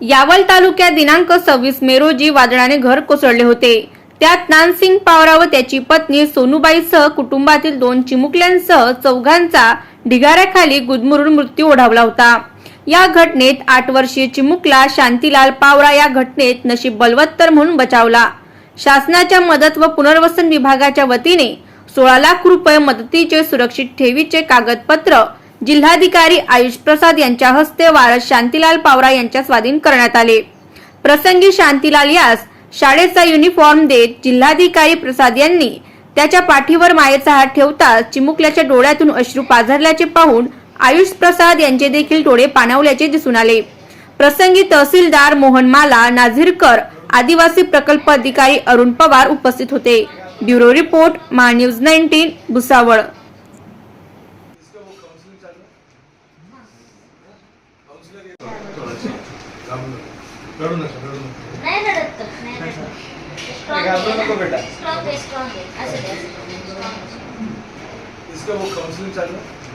यावल तालुक्यात दिनांक सव्वीस मे रोजी वादळाने घर कोसळले होते. त्यात नानसिंग पावरा व त्याची पत्नी सोनूबाईसह कुटुंबातील दोन चिमुकल्यांसह चौघांचा ढिगाऱ्याखाली गुदमरून मृत्यू ओढावला होता. या घटनेत आठ वर्षीय चिमुकला शांतीलाल पावरा या घटनेत नशीब बलवत्तर म्हणून बचावला. शासनाच्या मदत व पुनर्वसन विभागाच्या वतीने सोळा लाख रुपये मदतीचे सुरक्षित ठेवीचे कागदपत्र जिल्हाधिकारी आयुष प्रसाद यांच्या हस्ते वारस शांतीलाल पावरा यांच्या स्वाधीन करण्यात आले. प्रसंगी शांतीलाल यास शाळेचा युनिफॉर्म देत जिल्हाधिकारी प्रसाद यांनी त्याच्या पाठीवर मायेचा हात ठेवताच चिमुकल्याच्या डोळ्यातून अश्रू पाझरल्याचे पाहून आयुष प्रसाद यांचे देखील डोळे पाणावल्याचे दिसून आले. प्रसंगी तहसीलदार मोहनमाला नाझिरकर आदिवासी प्रकल्प अधिकारी अरुण पवार उपस्थित होते. Bureau report Maa news nineteen Bhusawal. रडू नका रडू नका नाही रडत तर, नाही रडत. Strong घाबरू आहे नको ना? बेटा. Strong आहे. असू. इसका वो काउंसलिंग चालू है. काउंसलिंग